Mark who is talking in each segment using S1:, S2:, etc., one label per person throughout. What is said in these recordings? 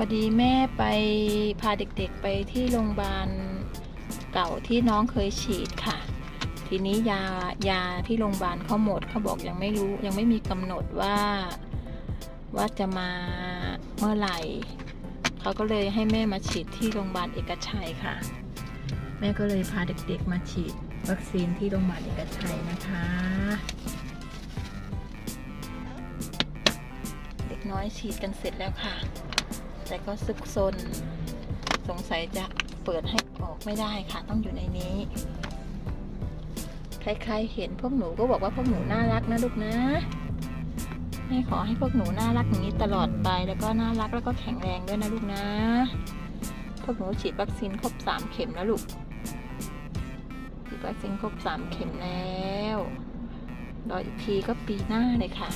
S1: อดีแม่ไปพาเด็กๆไปที่โรงพยาบาลเก่าที่น้องเคยฉีดค่ะ ทีนี้ยายาที่โรงพยาบาลเขาหมดเขาบอกยังไม่รู้ยังไม่มีกำหนดว่าว่าจะมาเมื่อไหร่เขาก็เลยให้แม่มาฉีดที่โรงพยาบาลเอกชัยค่ะ แม่ก็เลยพาเด็กๆมาฉีดวัคซีนที่โรงพยาบาลเอกชัยนะคะ เด็กน้อยฉีดกันเสร็จแล้วค่ะ แต่ก็ซึกซน สงสัยจะเปิดให้ออกไม่ได้ค่ะ ต้องอยู่ในนี้ ใครๆเห็นพวกหนูก็บอกว่าพวกหนูน่ารักนะลูกนะแม่ขอให้พวกหนูน่ารักอย่างนี้ตลอดไป แล้วก็น่ารักแล้วก็แข็งแรงด้วยนะลูกนะ พวกหนูฉีดวัคซีนครบสามเข็มแล้วลูก ฉีดวัคซีนครบสามเข็มแล้ว รออีกทีก็ปีหน้าเลยค่ะ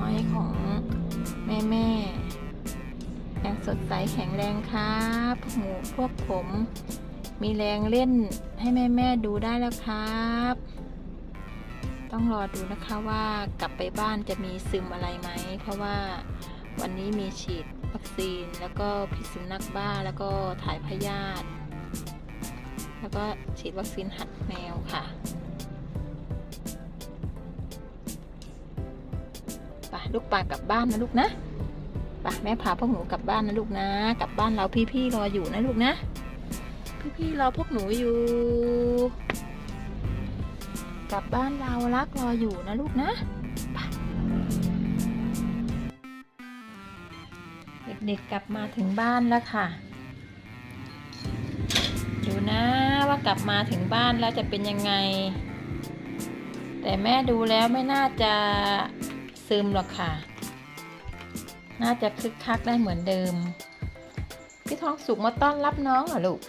S1: น้อยของแม่แม่ยังสดใสแข็งแรงครับพวกหมูพวกผม มีแรงเล่นให้แม่แม่ดูได้แล้วครับ ต้องรอดูนะคะว่ากลับไปบ้านจะมีซึมอะไรไหม เพราะว่าวันนี้มีฉีดวัคซีนแล้วก็พิษสุนัขบ้าแล้วก็ถ่ายพยาธิแล้วก็ฉีดวัคซีนหัดแมวค่ะ ลูกปากลับบ้านนะลูกนะไปแม่พาพวกหนูกลับบ้านนะลูกนะ กลับบ้านเราพี่ๆรออยู่นะลูกนะ พี่ๆรอพวกหนูอยู่ กลับบ้านเรารักรออยู่นะลูกนะเด็กๆกลับมาถึงบ้านแล้วค่ะ ดูนะว่ากลับมาถึงบ้านแล้วจะเป็นยังไง แต่แม่ดูแล้วไม่น่าจะ ซึมหรอกค่ะ น่าจะคึกคักได้เหมือนเดิม พี่ทองสุกมาต้อนรับน้องเหรอลูก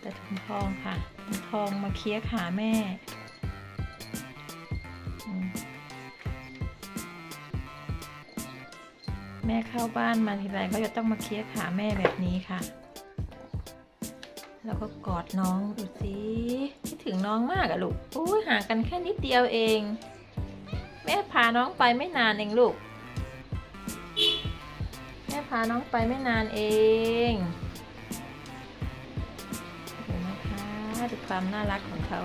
S1: แต่ถุงทองค่ะถุงทองมาเคี้ยขาแม่แม่เข้าบ้านมาทีไรก็จะต้องมาเคี้ยขาแม่แบบนี้ค่ะ แล้วก็กอดน้องดูสิคิดถึงน้องมากอะลูกอุ้ยห่างกันแค่นิดเดียวเอง แม่พาน้องไปไม่นานเองลูกแม่พาน้องไปไม่นานเองดูนะคะดูความน่ารักของเขา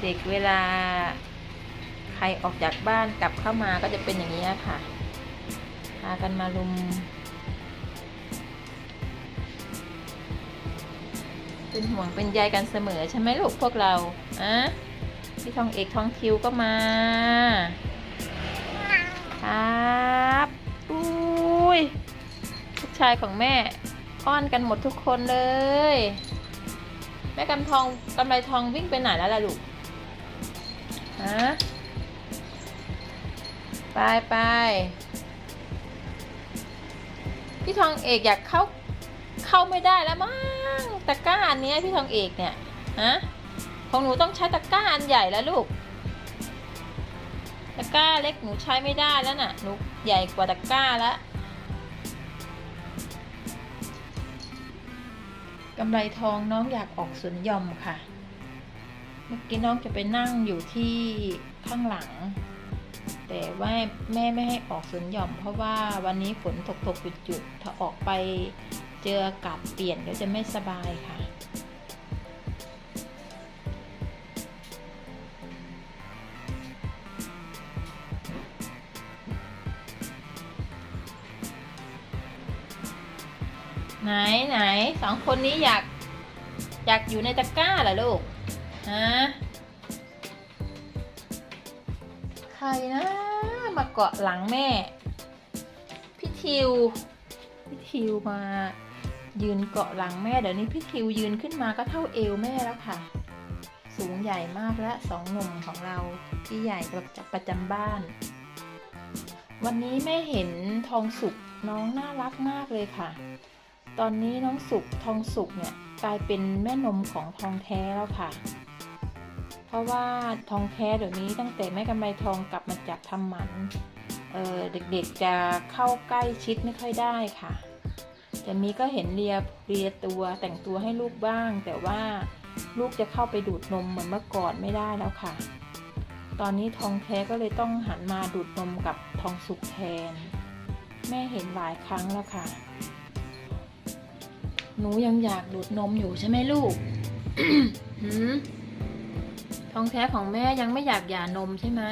S1: เด็กเวลาใครออกจากบ้านกลับเข้ามาก็จะเป็นอย่างนี้ค่ะ พากันมาลุม เป็นห่วงเป็นใยกันเสมอใช่ไหมลูกพวกเราอะพี่ทองเอกทองทิวก็มา ครับอุ้ยลูกชายของแม่อ้อนกันหมดทุกคนเลย แม่กำทองกำไรทองวิ่งไปไหนแล้วล่ะลูกฮะไปไปพี่ทองเอกอยากเข้าเข้าไม่ได้แล้วมั้ง อันนี้พี่ทองเอกเนี่ยฮะของหนูต้องใช้ตะกร้าอันใหญ่แล้วลูก ตะกร้าเล็กหนูใช้ไม่ได้แล้วน่ะหนูใหญ่กว่าตะกร้าแล้วกำไรทองน้องอยากออกสวนย่อมค่ะ เมื่อกี้น้องจะไปนั่งอยู่ที่ข้างหลัง แต่ว่าแม่ไม่ให้ออกสวนย่อม เพราะว่าวันนี้ฝนตกตกหยุดหยุดถ้าออกไปเจออากาศเปลี่ยนเดี๋ยวจะไม่สบายค่ะ ไหนไหนสองคนนี้อยาก อยากอยู่ในตะกร้าเหรอลูกฮะใครนะมาเกาะหลังแม่ พี่ทิว พี่ทิวมา ยืนเกาะหลังแม่เดี๋ยวนี้พี่ทิวยืนขึ้นมาก็เท่าเอวแม่แล้วค่ะ สูงใหญ่มากและสองหนุ่มของเราที่ใหญ่ประประจำบ้าน วันนี้แม่เห็นทองสุกน้องน่ารักมากเลยค่ะ ตอนนี้น้องสุกทองสุกเนี่ยกลายเป็นแม่นมของทองแท้แล้วค่ะ เพราะว่าทองแท้เดี๋ยวนี้ตั้งแต่แม่กำไรทองกลับมาจากทำหมันเเด็กๆจะเข้าใกล้ชิดไม่ค่อยได้ค่ะจะมีก็เห็นเลียเลียตัวแต่งตัวให้ลูกบ้าง แต่ว่าลูกจะเข้าไปดูดนมเหมือนเมื่อก่อนไม่ได้แล้วค่ะ ตอนนี้ทองแท้ก็เลยต้องหันมาดูดนมกับทองสุกแทน แม่เห็นหลายครั้งแล้วค่ะ หนูยังอยากดูดนมอยู่ใช่ไหมลูกหืมทองแท้ของแม่ยังไม่อยากหย่านมใช่ไหม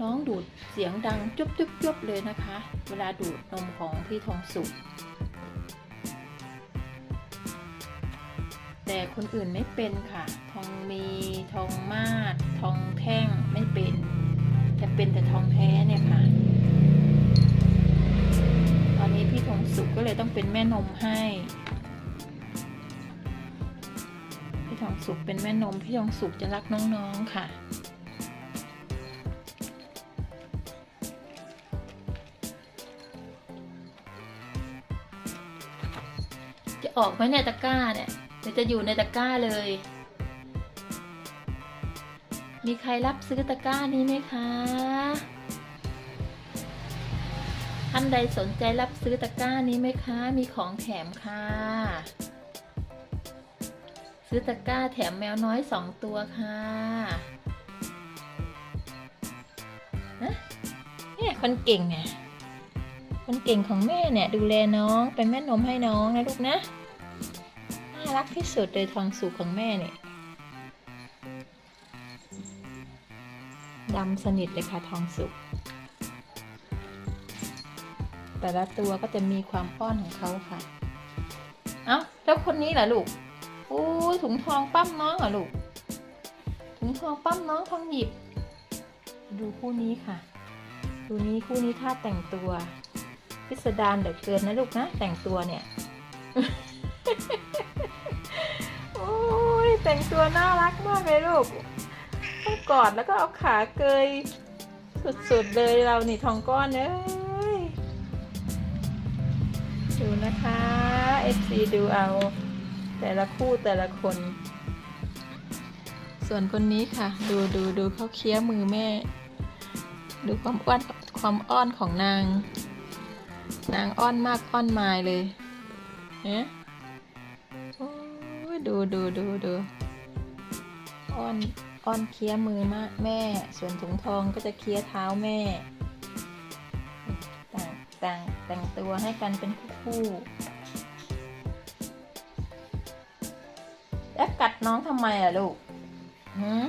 S1: น้องดูดเสียงดังจุ๊บจุ๊บจุ๊บเลยนะคะ เวลาดูดนมของพี่ทองสุก แต่คนอื่นไม่เป็นค่ะ ทองมีทองมาศทองแท่งไม่เป็น จะเป็นแต่ทองแท้เนี่ยค่ะ เลยต้องเป็นแม่นมให้พี่ทองสุกเป็นแม่นมพี่ทองสุกจะรักน้องๆค่ะจะออกไหมในยตะกร้าเนี่ยเดี๋ยวจะอยู่ในตะกร้าเลย มีใครรับซื้อตะกร้านี้ไหมคะานใดสนใจรับซื้อตะกร้านี้ไหมคะ มีของแถมค่ะ ซื้อตะกร้าแถมแมวน้อยสองตัวค่ะนะเนี่ยคนเก่งเนี่ยคนเก่งของแม่เนี่ย ดูแลน้องเป็นแม่นมให้น้องนะลูกนะ น่ารักที่สุดเลยทองสุกของแม่เนี่ยดำสนิทเลยค่ะทองสุก แต่ละตัวก็จะมีความป้อนของเขาค่ะ เอ้าแล้วคนนี้ล่ะลูกโอ้ยถุงทองปั้มน้องเหรอลูก ถุงทองปั้มน้องทองหยิบ ดูคู่นี้ค่ะ ดูนี้คู่นี้ท่าแต่งตัว พิสดารเหลือเกินนะลูกนะ แต่งตัวเนี่ยโอ้ยแต่งตัวน่ารักมากเลยลูกต้องกอดแล้วก็เอาขาเกยสุดๆเลยเรานี่ทองก้อนเอ้ย ดูนะคะ FC ดูเอา แต่ละคู่แต่ละคน ส่วนคนนี้ค่ะ ดูดูดูเขาเคี้ยมือแม่ ดูความอ้อนความอ้อนของนาง นางอ้อนมากอ้อนมายเลยเอ๊ะโอ้ยดูดูดูดูอ้อนอ้อนเคี้ยมือมากแม่ ส่วนถุงทองก็จะเคี้ยเท้าแม่ ต่งแต่งแต่งตัวให้กันเป็นคู่ๆแล้วกัดน้องทำไมอะลูกหืม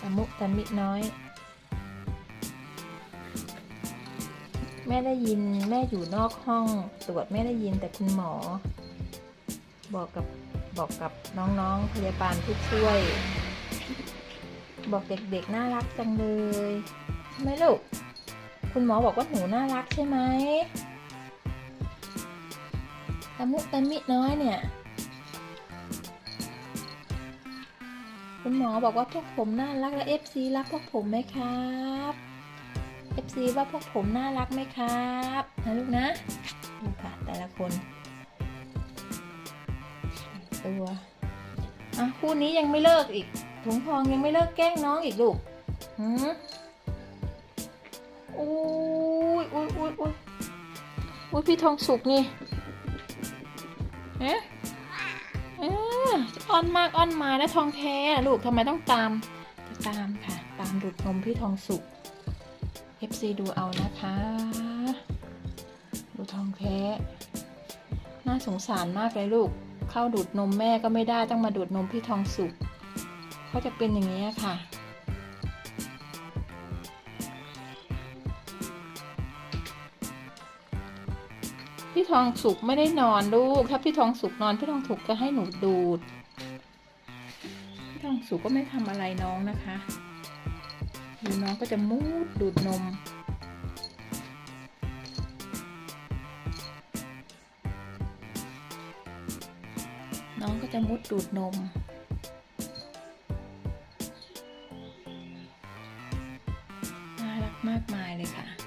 S1: ตะมุตะมิน้อย แม่ได้ยินแม่อยู่นอกห้องตรวจแม่ได้ยินแต่คุณหมอ บอกกับบอกกับน้องๆพยาบาลผู้ช่วย บอกเด็กๆน่ารักจังเลยใช่ไหมลูก คุณหมอบอกว่าหนูน่ารักใช่ไหมตะมุตะมิน้อยเนี่ย คุณหมอบอกว่าพวกผมน่ารักและเอฟซีรักพวกผมไหมครับเอฟซีว่าพวกผมน่ารักไหมครับนะลูกนะดูค่ะแต่ละคนตัวอะคู่นี้ยังไม่เลิกอีก ถุงทองยังไม่เลิกแกล้งน้องอีกลูกหืมอุ้ยอุ้ยอุ้ยอุ้ยอุ้ยพี่ทองสุกนี่เอ๊ะเอ๊ะอ้อนมากอ้อนมาแล้วทองแท้ลูกทำไมต้องตามจะตามค่ะ ตามดูดนมพี่ทองสุก FC ดูเอานะคะ ดูทองแท้ น่าสงสารมากเลยลูก เข้าดูดนมแม่ก็ไม่ได้ต้องมาดูดนมพี่ทองสุก เขาจะเป็นอย่างนี้ค่ะ พี่ทองสุกไม่ได้นอนลูก ถ้าพี่ทองสุกนอนพี่ทองสุกจะให้หนูดูด พี่ทองสุกก็ไม่ทำอะไรน้องนะคะดูน้องก็จะมูดดูดนม น้องก็จะมุดดูดนม lejana.